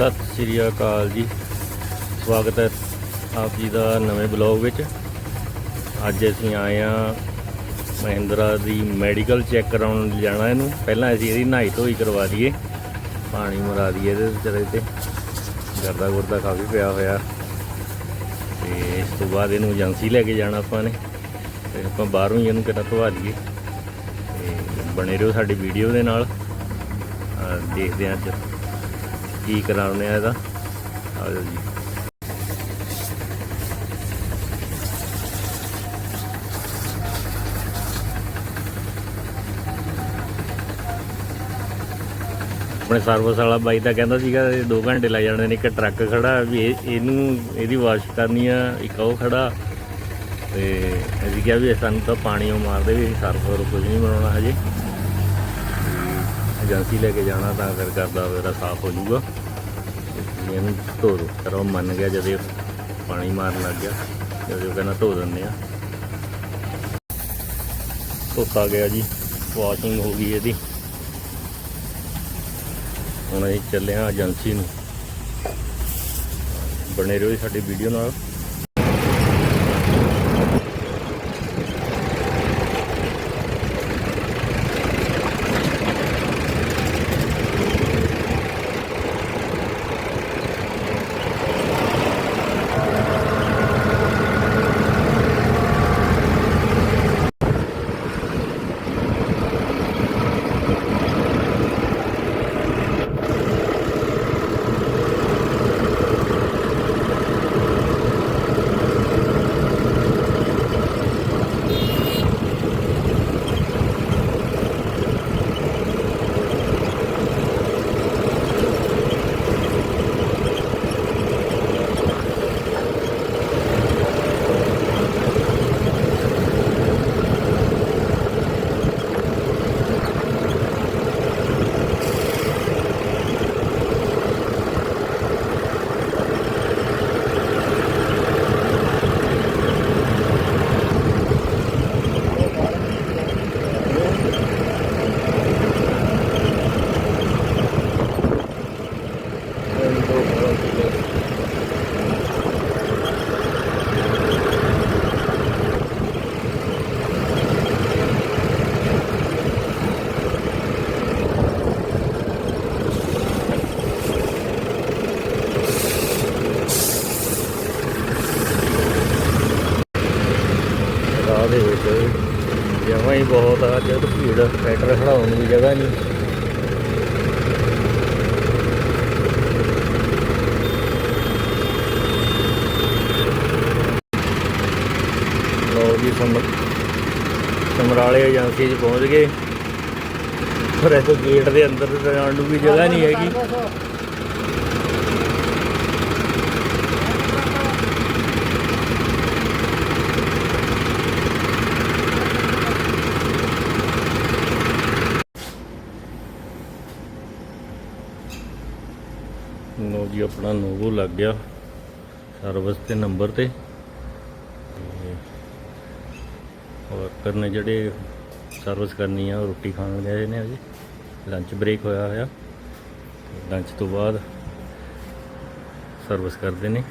ਸਤਿ ਸ਼੍ਰੀ ਅਕਾਲ ਜੀ। ਸਵਾਗਤ ਹੈ ਆਪ ਜੀ ਦਾ ਨਵੇਂ ਬਲੌਗ ਵਿੱਚ। ਅੱਜ ਅਸੀਂ ਆਏ ਆ ਮਹਿੰਦਰਾ ਦੀ ਮੈਡੀਕਲ ਚੈੱਕ ਕਰਾਉਣ ਜਾਣਾ ਇਹਨੂੰ। ਪਹਿਲਾਂ ਅਸੀਂ ਇਹਦੀ ਨਹਾਈ ਧੋਈ ਕਰਵਾ ਦਈਏ। ਪਾਣੀ ਮਰਾ ਦਈਏ ਇਹਦੇ ਵਿਚਾਰੇ ਤੇ। ਗਰਦਾ ਗੁਰਦਾ ਕਾਫੀ ਪਿਆ ਹੋਇਆ। ਤੇ ਇਸ ਤੋਂ ਬਾਅਦ ਇਹਨੂੰ ਏਜੰਸੀ ਲੈ ਕੇ ਜਾਣਾ ਆਪਾਂ ਨੇ। ਤੇ ਆਪਾਂ ਬਾਹਰੋਂ ਹੀ ਇਹਨੂੰ ਕਿਤਾ ਧਵਾ ਦਈਏ। ਤੇ ਬਣੇ ਰਹੋ ਸਾਡੀ ਵੀਡੀਓ ਦੇ ਨਾਲ। ਦੇਖਦੇ ਹਾਂ ਅੱਜ ਕੀ ਕਰਾਉਣੇ ਆ ਇਹਦਾ? ਆਜੋ ਜੀ। ਆਪਣੇ ਸਰਵਿਸ ਵਾਲਾ ਬਾਈ ਤਾਂ ਕਹਿੰਦਾ ਸੀਗਾ 2 ਘੰਟੇ ਲੱਗ ਜਾਣੇ ਨੇ, ਇੱਕ ਟਰੱਕ ਖੜਾ, ਵੀ ਇਹ- ਇਹਨੂੰ ਇਹਦੀ ਵਾਸ਼ ਕਰਨੀ ਆ, ਇੱਕ ਉਹ ਖੜਾ। ਤੇ ਅਸੀਂ ਕਿਹਾ ਵੀ ਸਾਨੂੰ ਤਾਂ ਪਾਣੀ ਉਹ ਮਾਰਦੇ ਵੀ ਸਰਵਰ ਕੁਝ ਨਹੀਂ ਬਣਾਉਣਾ ਹਜੇ। ਏਜੰਸੀ ਲੈ ਕੇ ਜਾਣਾ ਤਾਂ ਫਿਰ ਕਰਦਾ ਮੇਰਾ ਸਾਫ਼ ਹੋ ਜਾਊਗਾ। ਤੇ ਇਹਨੂੰ ਧੋ ਦੋ। ਫਿਰ ਉਹ ਮੰਨ ਗਿਆ ਜਦ ਇਹ ਪਾਣੀ ਮਾਰਨ ਲੱਗ ਗਿਆ, ਜਦ ਉਹ ਕਹਿੰਦਾ ਧੋ ਦਿੰਦੇ ਆ। ਧੋਤਾ ਗਿਆ ਜੀ। ਵਾਸ਼ਿੰਗ ਹੋ ਗਈ ਇਹਦੀ। ਹੁਣ ਅਸੀਂ ਚੱਲੇ ਹਾਂ ਏਜੰਸੀ ਨੂੰ। ਬਣੇ ਰਹੋ ਜੀ ਸਾਡੀ ਵੀਡੀਓ ਨਾਲ ਰਾਹ ਦੇ ਵਿੱਚ। ਜਮਾਂ ਹੀ ਬਹੁਤ ਆ ਜਦ ਭੀੜ ਟਰੈਕਟਰ ਖੜਾਉਣ ਦੀ ਜਗ੍ਹਾ ਨਹੀਂ। ਲੋ ਜੀ ਸਮਰਾਲੇ ਏਜੰਸੀ 'ਚ ਪਹੁੰਚ ਗਏ। ਪਰ ਇਹ ਗੇਟ ਦੇ ਅੰਦਰ ਜਾਣ ਨੂੰ ਵੀ ਜਗ੍ਹਾ ਨਹੀਂ ਹੈਗੀ ਲੋ ਜੀ ਆਪਣਾ ਨੋਵੋ ਲੱਗ ਗਿਆ ਸਰਵਿਸ ਤੇ ਨੰਬਰ ਤੇ। ਵਰਕਰ ਨੇ ਜਿਹੜੇ ਸਰਵਿਸ ਕਰਨੀ ਆ, ਉਹ ਰੋਟੀ ਖਾਣ ਗਏ ਨੇ ਅਜੇ ਲੰਚ ਬ੍ਰੇਕ ਹੋਇਆ ਹੋਇਆ। ਲੰਚ ਤੋਂ ਬਾਅਦ ਸਰਵਿਸ ਕਰਦੇ ਨੇ।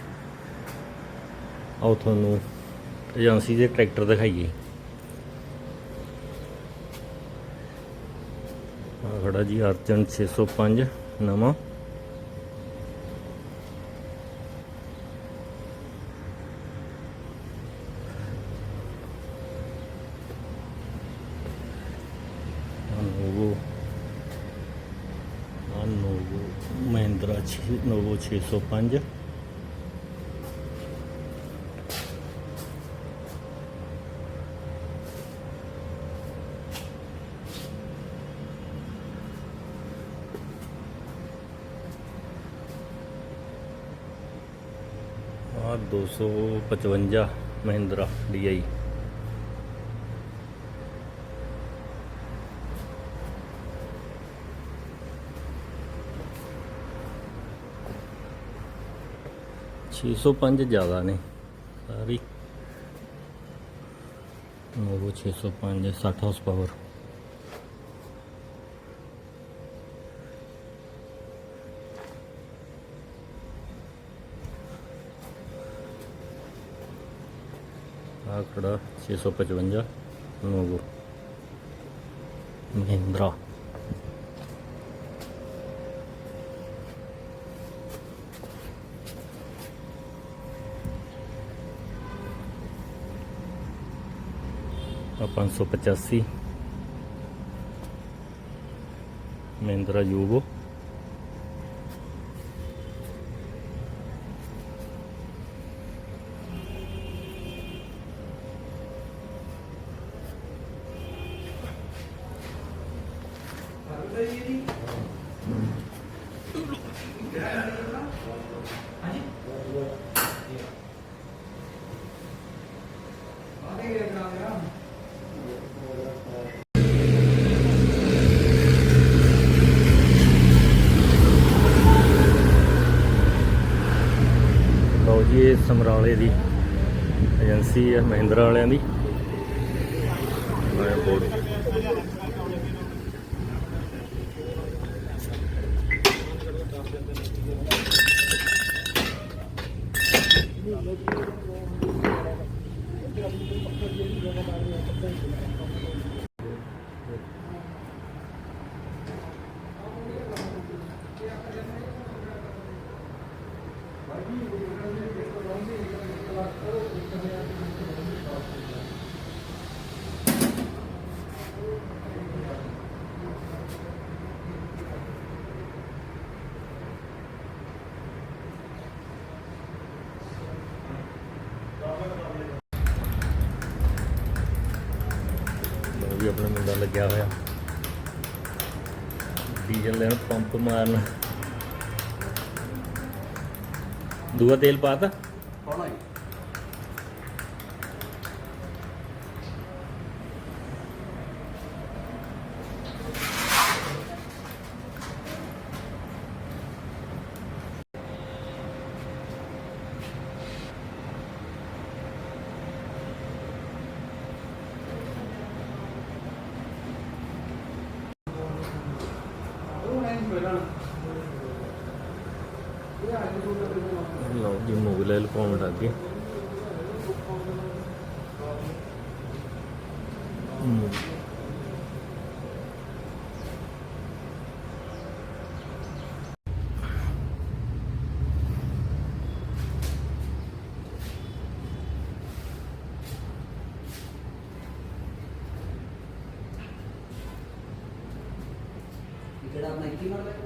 ਆਓ ਤੁਹਾਨੂੰ ਏਜੰਸੀ ਦੇ ਟਰੈਕਟਰ ਦਿਖਾਈਏ। ਆ ਖੜਾ ਜੀ, ਅਰਜਨ 605 ਨਵਾਂ। 2605 और दो सौ पचवंजा महिंद्रा डी आई। 605 ਜ਼ਿਆਦਾ ਨੇ। ਸਾਰੀ। ਉਹ 605 60 ਹਾਰਸ ਪਾਵਰ। ਆ ਖੜਾ 655 ਨੋਵੋ। ਮਹਿੰਦਰਾ। 585 ਮਹਿੰਦਰਾ ਯੂਗੋ ਲਓ ਜੀ ਇਹ ਸਮਰਾਲੇ ਦੀ ਏਜੰਸੀ ਹੈ ਮਹਿੰਦਰਾ ਵਾਲਿਆਂ ਦੀ। ਮੈਂ ਬੋਰਡ। ਲਓ ਵੀ ਆਪਣਾ ਮੁੰਡਾ ਲੱਗਿਆ ਹੋਇਆ। ਡੀਜ਼ਲ ਲੈਣ ਪੰਪ ਮਾਰਨ। ਦੂਆ ਤੇਲ ਪਾਤਾ ਲਓ ਜੀ ਮੋਗਲੇ ਲਪਾਉਣ ਲੱਗ ਗਏ ਜਿਹੜਾ ਆਪਣਾ 21 ਮਾਡਲ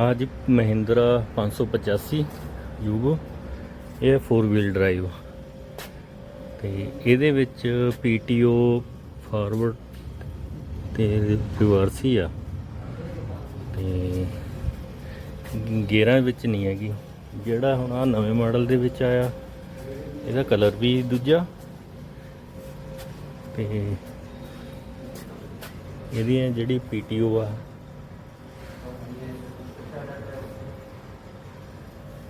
ਆ ਜੀ ਮਹਿੰਦਰਾ 585 ਯੂਗੋ ਇਹ 4 ਵੀਲ ਡਰਾਈਵ ਤੇ ਇਹਦੇ ਵਿੱਚ ਪੀਟੀਓ ਫਾਰਵਰਡ ਤੇ ਰਿਵਰਸ ਹੀ ਆ। ਤੇ ਗੇਅਰਾਂ ਵਿੱਚ ਨਹੀਂ ਹੈਗੀ। ਜਿਹੜਾ ਹੁਣ ਆ ਨਵੇਂ ਮਾਡਲ ਦੇ ਵਿੱਚ ਆਇਆ, ਇਹਦਾ ਕਲਰ ਵੀ ਦੂਜਾ। ਤੇ ਇਹਦੀ ਜਿਹੜੀ ਪੀਟੀਓ ਆ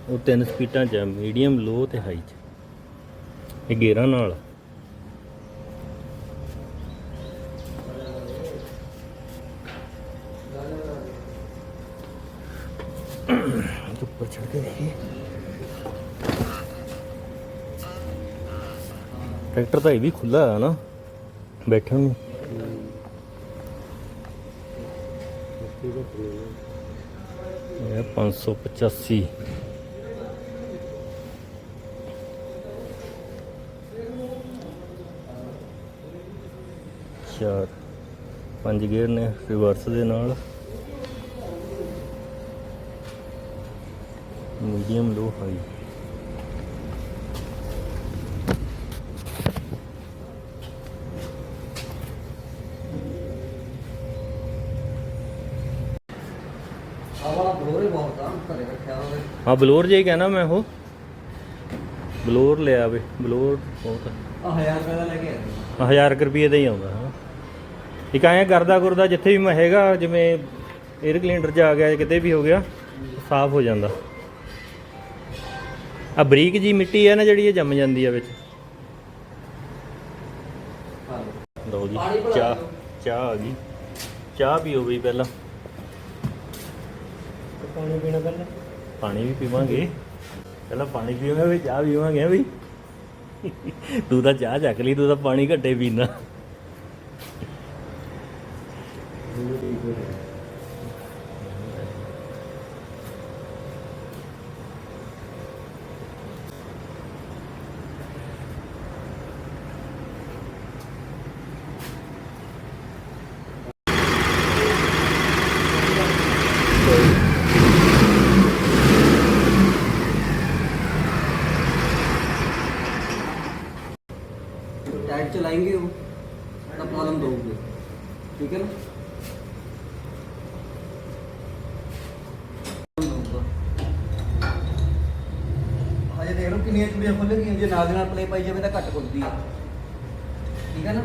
ਉਹ ਤਿੰਨ ਸਪੀਡਾਂ ਚ ਮੀਡੀਅਮ ਲੋ ਤੇ ਹਾਈ ਚ। ਇਹ ਗੇਅਰਾਂ ਨਾਲ ਉੱਪਰ ਚੜ ਕੇ ਦੇਖੀਏ। ਟਰੈਕਟਰ ਤਾਂ ਇਹ ਵੀ ਖੁੱਲਾ ਹੈ ਨਾ ਬੈਠਣ ਨੂੰ। ਇਹ 585 ਚਾਰ। ਪੰਜ ਗੇਅਰ ਨੇ ਰਿਵਰਸ ਦੇ ਨਾਲ। ਮੀਡੀਅਮ ਲੋ ਹਾਈ ਹਾਂ ਬਲੋਰ ਜੇ ਕਹਿਣਾ ਮੈਂ ਉਹ। ਬਲੋਰ ਲਿਆ ਵੇ ਬਲੋਰ ਬਹੁਤ। ਆ 1000 ਰੁਪਏ ਦਾ ਲੈ ਕੇ ਆਇਆ। 1000 ਕੁ ਰੁਪਏ ਦਾ ਹੀ ਆਉਂਦਾ ਹਾਂ। ਇੱਕ ਐਂ ਕਰਦਾ ਗੁਰਦਾ ਜਿੱਥੇ ਵੀ ਮੈਂ ਹੈਗਾ ਜਿਵੇਂ 에ਅਰ ਕਲੀਨਰ 'ਚ ਆ ਗਿਆ ਕਿਤੇ ਵੀ ਹੋ ਗਿਆ ਸਾਫ਼ ਹੋ ਜਾਂਦਾ। ਆ ਬਰੀਕ ਜੀ ਮਿੱਟੀ ਹੈ ਨਾ ਜਿਹੜੀ ਇਹ ਜੰਮ ਜਾਂਦੀ ਆ ਵਿੱਚ। ਲਓ ਜੀ ਚਾਹ। ਚਾਹ ਆ ਗਈ। ਚਾਹ ਪੀਓ ਬਈ ਪਹਿਲਾਂ। ਪਾਣੀ ਪੀਣਾ ਪਹਿਲਾਂ? ਪਾਣੀ ਵੀ ਪੀਵਾਂਗੇ। ਪਹਿਲਾਂ ਪਾਣੀ ਪੀਵਾਂਗੇ ਵੀ ਚਾਹ ਪੀਵਾਂਗੇ ਵੀ ਤੂੰ ਤਾਂ ਚਾਹ ਚੱਕ ਲਈ ਤੂੰ ਤਾਂ ਪਾਣੀ ਘੱਟੇ ਪੀਣਾ ਪਲੇ ਪਾਈ ਜਾਵੇ ਤਾਂ ਘੱਟ ਖੁੱਲਦੀ ਆ। ਠੀਕ ਹੈ ਨਾ?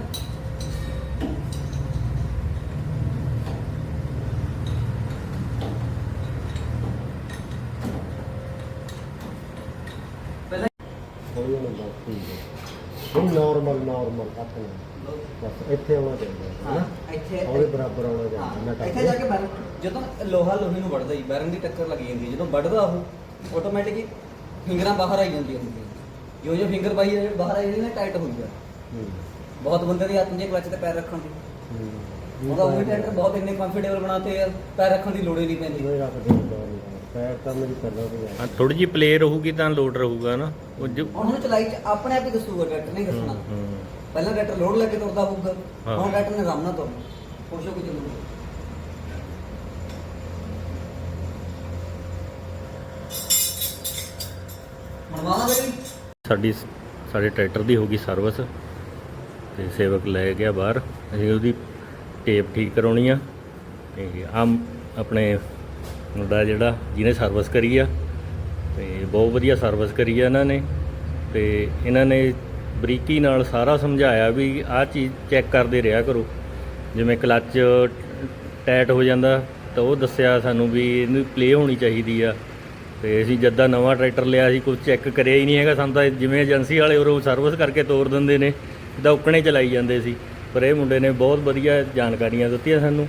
ਕੋਈ ਨਹੀਂ ਬਸ ਠੀਕ ਹੈ ਨਹੀਂ ਨਾਰਮਲ ਨਾਰਮਲ ਆਪਣਾ ਬਸ ਇੱਥੇ ਆਉਣਾ ਚਾਹੀਦਾ ਹੈ ਹਾਂ ਨਾ ਇੱਥੇ ਉਹਦੇ ਬਰਾਬਰ ਆਉਣਾ ਚਾਹੀਦਾ ਹਾਂ, ਮੈਂ ਇੱਥੇ ਜਾ ਕੇ ਬੈਰੰਗ ਜਦੋਂ ਲੋਹਾ ਲੋਹੇ ਨੂੰ ਵੜਦਾ ਹੀ ਬੈਰੰਗ ਦੀ ਟੱਕਰ ਲੱਗ ਜਾਂਦੀ ਹੈ। ਜਦੋਂ ਵੱਢਦਾ ਉਹ ਆਟੋਮੈਟਿਕ ਹੀ ਫਿੰਗਰਾਂ ਬਾਹਰ ਆਈ ਜਾਂਦੀਆਂ ਹੁੰਦੀਆਂ। ਜੋ ਜੋ ਫਿੰਗਰ ਬਾਈ ਬਾਹਰ ਆਈ ਜਾਂਦੀ ਨਾ ਟਾਈਟ ਹੋ ਗਿਆ ਹੂੰ। ਬਹੁਤ ਬੰਦੇ ਦੀ ਜੇ ਕਲਚ ਤੇ ਪੈਰ ਰੱਖਣ ਦੀ। ਹੂੰ। ਉਹਦਾ ਉਹ ਟਰੈਕਟਰ ਬਹੁਤ ਇੰਨੇ ਕੰਫਰਟੇਬਲ ਬਣਾਤੇ ਆ ਪੈਰ ਰੱਖਣ ਦੀ ਲੋੜ ਹੀ ਨਹੀਂ ਪੈਂਦੀ। ਨਹੀਂ ਰੱਖਦੇ ਨਹੀਂ ਪੈਰ ਤਾਂ ਮੇਰੀ ਕਰਨਾ ਤੇ ਹਾਂ ਥੋੜੀ ਜਿਹੀ ਪਲੇ ਰਹੂਗੀ ਤਾਂ ਲੋਡ ਰਹੂਗਾ ਨਾ। ਉਹ ਜੋ ਹੁਣ ਉਹਨੂੰ ਚਲਾਈ ਚ ਆਪਣੇ ਆਪ ਹੀ ਦੱਸੂਗਾ ਟਰੈਕਟਰ ਨਹੀਂ ਦੱਸਣਾ। ਪਹਿਲਾਂ ਟਰੈਕਟਰ ਲੋਡ ਲੈ ਕੇ ਤੁਰਦਾ ਹੋਊਗਾ ਹਾਂ। ਹੁਣ ਟਰੈਕਟਰ ਨੇ ਆਰਾਮ ਨਾਲ ਤੁਰਨਾ। ਹੋ ਕੇ ਚੱਲੂਗਾ ਮਨਵਾਣਾ ਬਈ ਸਾਡੀ ਸਾਡੇ ਟਰੈਕਟਰ ਦੀ ਹੋ ਗਈ ਸਰਵਿਸ ਤੇ ਸੇਵਕ ਲੈ ਗਿਆ ਬਾਹਰ। ਅਸੀਂ ਉਹਦੀ ਟੇਪ ਠੀਕ ਕਰਾਉਣੀ ਆ ਤੇ ਆਮ ਆਪਣੇ ਮੁੰਡਾ ਜਿਹੜਾ, ਜਿਹਨੇ ਸਰਵਿਸ ਕਰੀ ਆ ਤੇ ਬਹੁਤ ਵਧੀਆ ਸਰਵਿਸ ਕਰੀ ਆ ਇਹਨਾਂ ਨੇ ਤੇ ਇਹਨਾਂ ਨੇ ਬਰੀਕੀ ਨਾਲ ਸਾਰਾ ਸਮਝਾਇਆ ਵੀ ਆਹ ਚੀਜ਼ ਚੈੱਕ ਕਰਦੇ ਰਿਹਾ ਕਰੋ। ਜਿਵੇਂ ਕਲੱਚ ਟਾਈਟ ਹੋ ਜਾਂਦਾ ਤਾਂ ਉਹ ਦੱਸਿਆ ਸਾਨੂੰ ਵੀ ਇਹਨੂੰ ਪਲੇ ਹੋਣੀ ਚਾਹੀਦੀ ਆ। ਤੇ ਅਸੀਂ ਜਦਾਂ ਨਵਾਂ ਟਰੈਕਟਰ ਲਿਆ ਸੀ ਕੁਝ ਚੈੱਕ ਕਰਿਆ ਹੀ ਨਹੀਂ ਹੈਗਾ ਸਾਨੂੰ ਤਾਂ ਜਿਵੇਂ ਏਜੰਸੀ ਵਾਲੇ ਉਹ ਸਰਵਿਸ ਕਰਕੇ ਤੋਰ ਦਿੰਦੇ ਨੇ ਤਾਂ ਉੱਕਣੇ ਚਲਾਈ ਜਾਂਦੇ ਸੀ। ਪਰ ਇਹ ਮੁੰਡੇ ਨੇ ਬਹੁਤ ਵਧੀਆ ਜਾਣਕਾਰੀਆਂ ਦਿੱਤੀਆਂ ਸਾਨੂੰ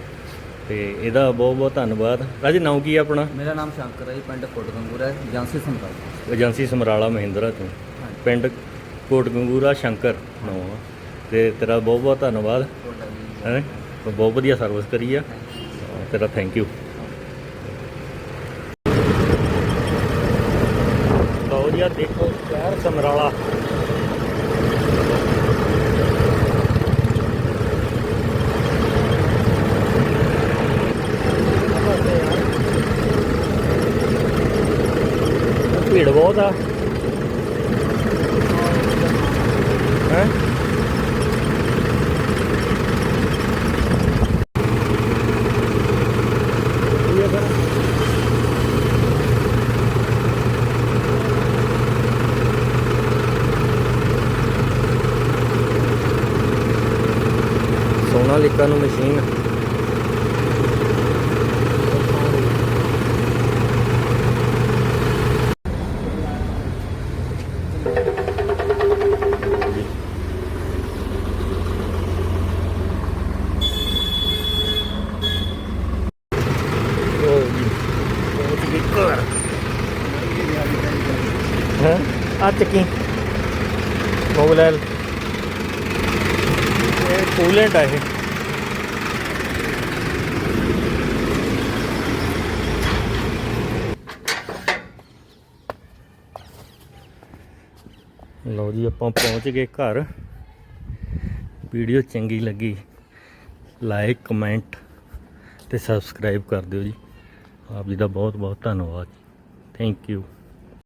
ਤੇ ਇਹਦਾ ਬਹੁਤ ਬਹੁਤ ਧੰਨਵਾਦ। ਰਾਜ ਨਾਮ ਕੀ ਆ ਆਪਣਾ? ਮੇਰਾ ਨਾਮ ਸ਼ੰਕਰ ਹੈ ਜੀ, ਪਿੰਡ ਕੋਟਗੰਗੂਰ ਹੈ ਏਜੰਸੀ ਸੰਭਾਲ ਏਜੰਸੀ ਸਮਰਾਲਾ ਮਹਿੰਦਰਾ ਤੋਂ। ਪਿੰਡ ਕੋਟ ਗੰਗੂਰਾ ਸ਼ੰਕਰ ਨਾਮ ਆ। ਤੇ ਤੇਰਾ ਬਹੁਤ ਬਹੁਤ ਧੰਨਵਾਦ। ਹੈ? ਬਹੁਤ ਵਧੀਆ ਸਰਵਿਸ ਕਰੀ ਆ। ਤੇਰਾ ਥੈਂਕ ਯੂ ਲਓ ਜੀ ਆਹ ਦੇਖੋ ਸ਼ਹਿਰ ਸਮਰਾਲਾ ਭੀੜ ਬਹੁਤ ਆ ਹੈ ਸੋਨਾਲੀਕਾ ਨੂੰ ਮਸ਼ੀਨ। ਉਹ ਜੀ ਉਹ ਜੀ ਆ ਚੱਕੀ। ਮੋਬਿਲ ਇਹ ਕੂਲੈਂਟ ਆ ਇਹ। ਲਓ ਜੀ, ਆਪਾਂ ਪਹੁੰਚ ਗਏ ਘਰ। ਵੀਡੀਓ ਚੰਗੀ ਲੱਗੀ ਲਾਈਕ ਕਮੈਂਟ ਤੇ ਸਬਸਕ੍ਰਾਈਬ ਕਰ ਦਿਓ ਜੀ। ਆਪ ਜੀ ਦਾ ਬਹੁਤ ਬਹੁਤ ਧੰਨਵਾਦ। Thank you